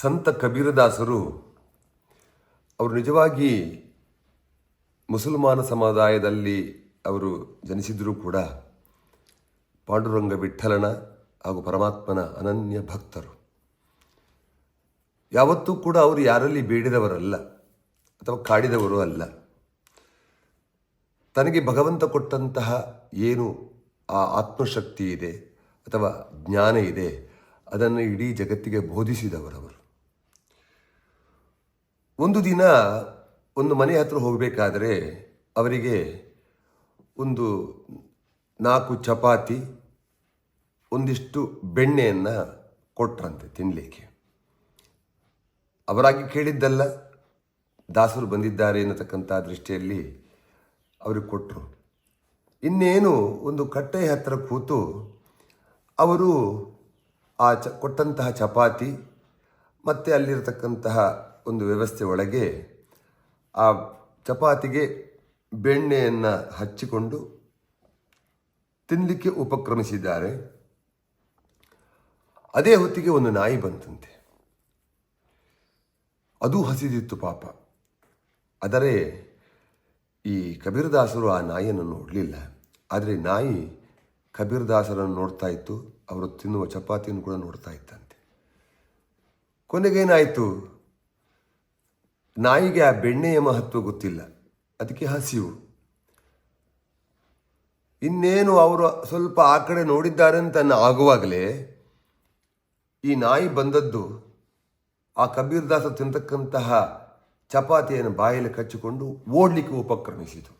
ಸಂತ ಕಬೀರದಾಸರು ಅವರು ನಿಜವಾಗಿ ಮುಸಲ್ಮಾನ ಸಮುದಾಯದಲ್ಲಿ ಅವರು ಜನಿಸಿದರೂ ಕೂಡ ಪಾಂಡುರಂಗ ವಿಠಲನ ಹಾಗೂ ಪರಮಾತ್ಮನ ಅನನ್ಯ ಭಕ್ತರು. ಯಾವತ್ತೂ ಕೂಡ ಅವರು ಯಾರಲ್ಲಿ ಬೇಡಿದವರಲ್ಲ ಅಥವಾ ಕಾಡಿದವರು ಅಲ್ಲ. ತನಗೆ ಭಗವಂತ ಕೊಟ್ಟಂತಹ ಏನು ಆ ಆತ್ಮಶಕ್ತಿ ಇದೆ ಅಥವಾ ಜ್ಞಾನ ಇದೆ, ಅದನ್ನು ಇಡೀ ಜಗತ್ತಿಗೆ ಬೋಧಿಸಿದವರವರು. ಒಂದು ದಿನ ಒಂದು ಮನೆ ಹತ್ರ ಹೋಗಬೇಕಾದ್ರೆ ಅವರಿಗೆ ಒಂದು ನಾಲ್ಕು ಚಪಾತಿ, ಒಂದಿಷ್ಟು ಬೆಣ್ಣೆಯನ್ನು ಕೊಟ್ರಂತೆ ತಿನ್ನಲಿಕ್ಕೆ ಅವರಾಗಿ ಕೇಳಿದ್ದಲ್ಲ, ದಾಸರು ಬಂದಿದ್ದಾರೆ ಎನ್ನತಕ್ಕಂಥ ದೃಷ್ಟಿಯಲ್ಲಿ ಅವ್ರಿಗೆ ಕೊಟ್ಟರು ಇನ್ನೇನು ಒಂದು ಕಟ್ಟೆಯ ಹತ್ತಿರ ಕೂತು ಅವರು ಆ ಚ ಕೊಟ್ಟಂತಹ ಚಪಾತಿ, ಮತ್ತು ಅಲ್ಲಿರತಕ್ಕಂತಹ ಒಂದು ವ್ಯವಸ್ಥೆ ಒಳಗೆ ಆ ಚಪಾತಿಗೆ ಬೆಣ್ಣೆಯನ್ನು ಹಚ್ಚಿಕೊಂಡು ತಿನ್ನಲಿಕ್ಕೆ ಉಪಕ್ರಮಿಸಿದ್ದಾರೆ. ಅದೇ ಹೊತ್ತಿಗೆ ಒಂದು ನಾಯಿ ಬಂತಂತೆ. ಅದು ಹಸಿದಿತ್ತು ಪಾಪ. ಆದರೆ ಈ ಕಬೀರದಾಸರು ಆ ನಾಯಿಯನ್ನು ನೋಡಲಿಲ್ಲ. ಆದರೆ ನಾಯಿ ಕಬೀರದಾಸರನ್ನು ನೋಡ್ತಾ ಇತ್ತು. ಅವರು ತಿನ್ನುವ ಚಪಾತಿಯನ್ನು ಕೂಡ ನೋಡ್ತಾ ಇತ್ತಂತೆ. ಕೊನೆಗೇನಾಯಿತು? ನಾಯಿಗೆ ಆ ಬೆಣ್ಣೆಯ ಮಹತ್ವ ಗೊತ್ತಿಲ್ಲ. ಅದಕ್ಕೆ ಹಸಿವು. ಇನ್ನೇನು ಅವರು ಸ್ವಲ್ಪ ಆ ಕಡೆ ನೋಡಿದ್ದಾರೆ ಅಂತ ಆಗುವಾಗಲೇ ಈ ನಾಯಿ ಬಂದದ್ದು ಆ ಕಬೀರ್ ದಾಸ ತಿಂತಕ್ಕಂತಹ ಚಪಾತಿಯನ್ನು ಬಾಯಲ್ಲಿ ಕಚ್ಚಿಕೊಂಡು ಓಡಲಿಕ್ಕೆ ಉಪಕ್ರಮಿಸಿತು.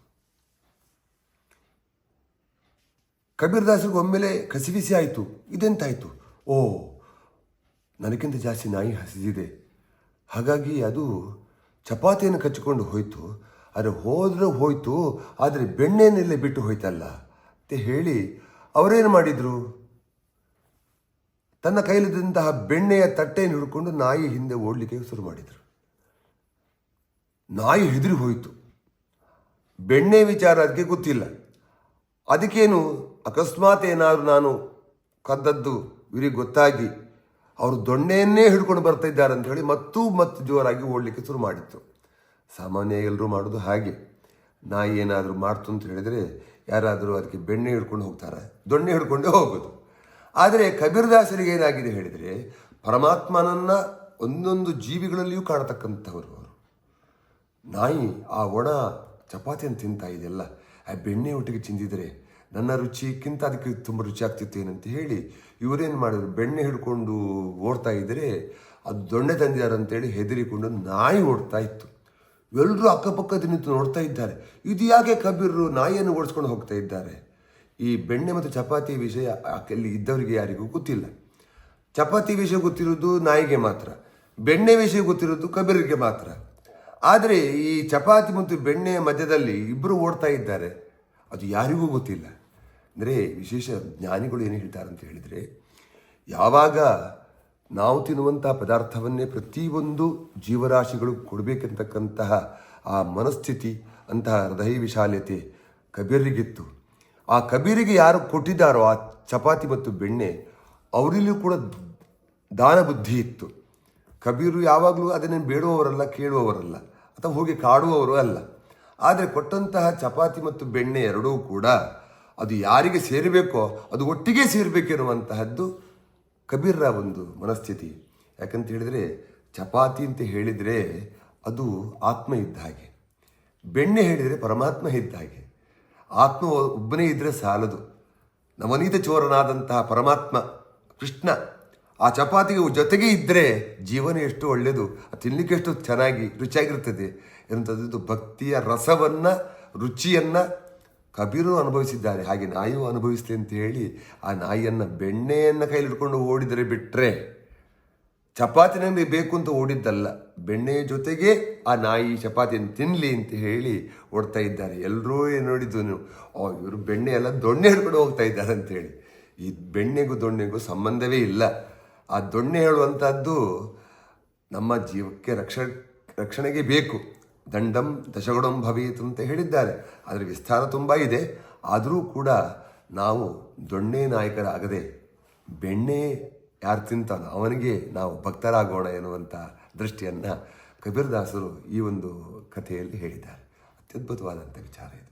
ಕಬೀರ್ ದಾಸಿಗೆ ಒಮ್ಮೆಲೆ ಕಸಿವಿಸಿ ಆಯಿತು. ಇದೆಂತಾಯಿತು? ಓ, ನನಗಿಂತ ಜಾಸ್ತಿ ನಾಯಿ ಹಸಿದಿದೆ. ಹಾಗಾಗಿ ಅದು ಚಪಾತಿಯನ್ನು ಕಚ್ಚಿಕೊಂಡು ಹೋಯಿತು. ಆದರೆ ಹೋದರೂ ಹೋಯಿತು, ಆದರೆ ಬೆಣ್ಣೆಯನ್ನೆಲ್ಲೇ ಬಿಟ್ಟು ಹೋಯ್ತಲ್ಲ. ಅಂತ ಹೇಳಿ, ಅವರೇನು ಮಾಡಿದರು? ತನ್ನ ಕೈಲಿದ್ದಂತಹ ಬೆಣ್ಣೆಯ ತಟ್ಟೆಯನ್ನು ಹಿಡ್ಕೊಂಡು ನಾಯಿ ಹಿಂದೆ ಓಡಲಿಕ್ಕೆ ಶುರು ಮಾಡಿದರು. ನಾಯಿ ಹೆದರಿ ಹೋಯಿತು. ಬೆಣ್ಣೆ ವಿಚಾರ ಅದಕ್ಕೆ ಗೊತ್ತಿಲ್ಲ. ಅದಕ್ಕೇನು ಅಕಸ್ಮಾತ್ ಏನಾದರೂ ನಾನು ಕದ್ದದ್ದು, ಇವರಿಗೆ ಗೊತ್ತಾಗಿ ಅವರು ದೊಣ್ಣೆಯನ್ನೇ ಹಿಡ್ಕೊಂಡು ಬರ್ತಾ ಇದ್ದಾರೆ ಅಂತ ಹೇಳಿ ಮತ್ತೂ ಮತ್ತು ಜೋರಾಗಿ ಓಡಲಿಕ್ಕೆ ಶುರು ಮಾಡಿತ್ತು. ಸಾಮಾನ್ಯ ಎಲ್ಲರೂ ಮಾಡೋದು ಹಾಗೆ. ನಾಯಿ ಏನಾದರೂ ಮಾಡ್ತು ಅಂತ ಹೇಳಿದರೆ ಯಾರಾದರೂ ಅದಕ್ಕೆ ಬೆಣ್ಣೆ ಹಿಡ್ಕೊಂಡು ಹೋಗ್ತಾರೆ. ದೊಣ್ಣೆ ಹಿಡ್ಕೊಂಡೇ ಹೋಗೋದು. ಆದರೆ ಕಬೀರ್ದಾಸರಿಗೆ ಏನಾಗಿದೆ ಹೇಳಿದರೆ ಪರಮಾತ್ಮನನ್ನು ಒಂದೊಂದು ಜೀವಿಗಳಲ್ಲಿಯೂ ಕಾಣತಕ್ಕಂಥವರು ಅವರು. ನಾಯಿ, ಆ ಒಣ, ಚಪಾತಿಯನ್ನು ತಿಂತಾ ಇದೆಯಲ್ಲ ಆ ಬೆಣ್ಣೆ ಒಟ್ಟಿಗೆ ತಿಂದಿದ್ರೆ ನನ್ನ ರುಚಿಕ್ಕಿಂತ ಅದಕ್ಕೆ ತುಂಬ ರುಚಿ ಆಗ್ತಿತ್ತು ಏನಂತ ಹೇಳಿ ಇವರೇನು ಮಾಡಿದ್ರು? ಬೆಣ್ಣೆ ಹಿಡ್ಕೊಂಡು ಓಡ್ತಾ ಇದ್ದರೆ ಅದು ದೊಣ್ಣೆ ತಂದಿದ್ದಾರೆ ಅಂತೇಳಿ ಹೆದರಿಕೊಂಡು ನಾಯಿ ಓಡ್ತಾ ಇತ್ತು. ಎಲ್ಲರೂ ಅಕ್ಕಪಕ್ಕದ ನಿಂತು ನೋಡ್ತಾ ಇದ್ದಾರೆ. ಇದು ಯಾಕೆ ಕಬೀರರು ನಾಯಿಯನ್ನು ಓಡಿಸ್ಕೊಂಡು ಹೋಗ್ತಾ ಇದ್ದಾರೆ? ಈ ಬೆಣ್ಣೆ ಮತ್ತು ಚಪಾತಿ ವಿಷಯ ಅಲ್ಲಿ ಇದ್ದವರಿಗೆ ಯಾರಿಗೂ ಗೊತ್ತಿಲ್ಲ. ಚಪಾತಿ ವಿಷಯ ಗೊತ್ತಿರೋದು ನಾಯಿಗೆ ಮಾತ್ರ. ಬೆಣ್ಣೆ ವಿಷಯ ಗೊತ್ತಿರೋದು ಕಬೀರಿಗೆ ಮಾತ್ರ. ಆದರೆ ಈ ಚಪಾತಿ ಮತ್ತು ಬೆಣ್ಣೆಯ ಮಧ್ಯದಲ್ಲಿ ಇಬ್ಬರು ಓಡ್ತಾ ಇದ್ದಾರೆ. ಅದು ಯಾರಿಗೂ ಗೊತ್ತಿಲ್ಲ. ಅಂದರೆ ವಿಶೇಷ ಜ್ಞಾನಿಗಳು ಏನು ಹೇಳ್ತಾರೆ ಅಂತ ಹೇಳಿದರೆ, ಯಾವಾಗ ನಾವು ತಿನ್ನುವಂತಹ ಪದಾರ್ಥವನ್ನೇ ಪ್ರತಿಯೊಂದು ಜೀವರಾಶಿಗಳು ಕೊಡಬೇಕಂತಕ್ಕಂತಹ ಆ ಮನಸ್ಥಿತಿ, ಅಂತಹ ಹೃದಯ ವಿಶಾಲತೆ ಕಬೀರಿಗಿತ್ತು ಆ ಕಬೀರಿಗೆ ಯಾರು ಕೊಟ್ಟಿದ್ದಾರೋ ಆ ಚಪಾತಿ ಮತ್ತು ಬೆಣ್ಣೆ, ಅವರಲ್ಲೂ ಕೂಡ ದಾನ ಬುದ್ಧಿ ಇತ್ತು. ಕಬೀರು ಯಾವಾಗಲೂ ಅದನ್ನು ಬೇಡುವವರಲ್ಲ, ಕೇಳುವವರಲ್ಲ. ಅಥವಾ ಹೋಗಿ ಕಾಡುವವರು ಅಲ್ಲ. ಆದರೆ ಕೊಟ್ಟಂತಹ ಚಪಾತಿ ಮತ್ತು ಬೆಣ್ಣೆ ಎರಡೂ ಕೂಡ ಅದು ಯಾರಿಗೆ ಸೇರಬೇಕೋ, ಅದು ಒಟ್ಟಿಗೆ ಸೇರಬೇಕೆನ್ನುವಂತಹದ್ದು ಕಬೀರ್ರ ಒಂದು ಮನಸ್ಥಿತಿ. ಯಾಕಂತ ಹೇಳಿದರೆ ಚಪಾತಿ ಅಂತ ಹೇಳಿದರೆ ಅದು ಆತ್ಮ ಇದ್ದ ಹಾಗೆ. ಬೆಣ್ಣೆ ಹೇಳಿದರೆ ಪರಮಾತ್ಮ ಇದ್ದ ಹಾಗೆ. ಆತ್ಮ ಒಬ್ಬನೇ ಇದ್ದರೆ ಸಾಲದು. ನವನೀತ ಚೋರನಾದಂತಹ ಪರಮಾತ್ಮ ಕೃಷ್ಣ ಆ ಚಪಾತಿಗೆ ಜೊತೆಗೆ ಇದ್ದರೆ ಜೀವನ ಎಷ್ಟು ಒಳ್ಳೆಯದು ತಿನ್ನಲಿಕ್ಕೆ ಎಷ್ಟು ಚೆನ್ನಾಗಿ, ರುಚಿಯಾಗಿರ್ತದೆ ಎಂಥದ್ದು ಭಕ್ತಿಯ ರಸವನ್ನು, ರುಚಿಯನ್ನು ಕಬೀರು ಅನುಭವಿಸಿದ್ದಾರೆ. ಹಾಗೆ ನಾಯಿಯು ಅನುಭವಿಸಿದೆ ಅಂತ ಹೇಳಿ ಆ ನಾಯಿಯನ್ನು ಬೆಣ್ಣೆಯನ್ನು ಕೈಲಿ ಹಿಡ್ಕೊಂಡು ಓಡಿದರೆ ಬಿಟ್ಟರೆ ಚಪಾತಿ ನಮಗೆ ಬೇಕು ಅಂತ ಓಡಿದ್ದಲ್ಲ ಬೆಣ್ಣೆಯ ಜೊತೆಗೆ ಆ ನಾಯಿ ಚಪಾತಿಯನ್ನು ತಿನ್ನಲಿ ಅಂತ ಹೇಳಿ ಓಡ್ತಾ ಇದ್ದಾರೆ. ಎಲ್ಲರೂ ನೋಡಿದ್ದು ಇವರು ಬೆಣ್ಣೆ ಎಲ್ಲ ದೊಣ್ಣೆ ಹಿಡ್ಕೊಂಡು ಹೋಗ್ತಾ ಇದ್ದಾರೆ ಅಂತೇಳಿ ಈ ಬೆಣ್ಣೆಗೂ ದೊಣ್ಣೆಗೂ ಸಂಬಂಧವೇ ಇಲ್ಲ. ಆ ದೊಣ್ಣೆ ಹೇಳುವಂಥದ್ದು ನಮ್ಮ ಜೀವಕ್ಕೆ ರಕ್ಷ, ರಕ್ಷಣೆಗೆ ಬೇಕು. ದಂಡಂ ದಶಗುಣಂ ಭವೀತು ಅಂತ ಹೇಳಿದ್ದಾರೆ. ಅದರ ವಿಸ್ತಾರ ತುಂಬ ಇದೆ. ಆದರೂ ಕೂಡ ನಾವು ದೊಣ್ಣೆ ನಾಯಕರಾಗದೆ ಬೆಣ್ಣೆ ಯಾರು ತಿಂತಾನೋ ಅವನಿಗೆ ನಾವು ಭಕ್ತರಾಗೋಣ ಎನ್ನುವಂಥ ದೃಷ್ಟಿಯನ್ನು ಕಬೀರ್ದಾಸರು ಈ ಒಂದು ಕಥೆಯಲ್ಲಿ ಹೇಳಿದ್ದಾರೆ. ಅತ್ಯದ್ಭುತವಾದಂಥ ವಿಚಾರ ಇದು.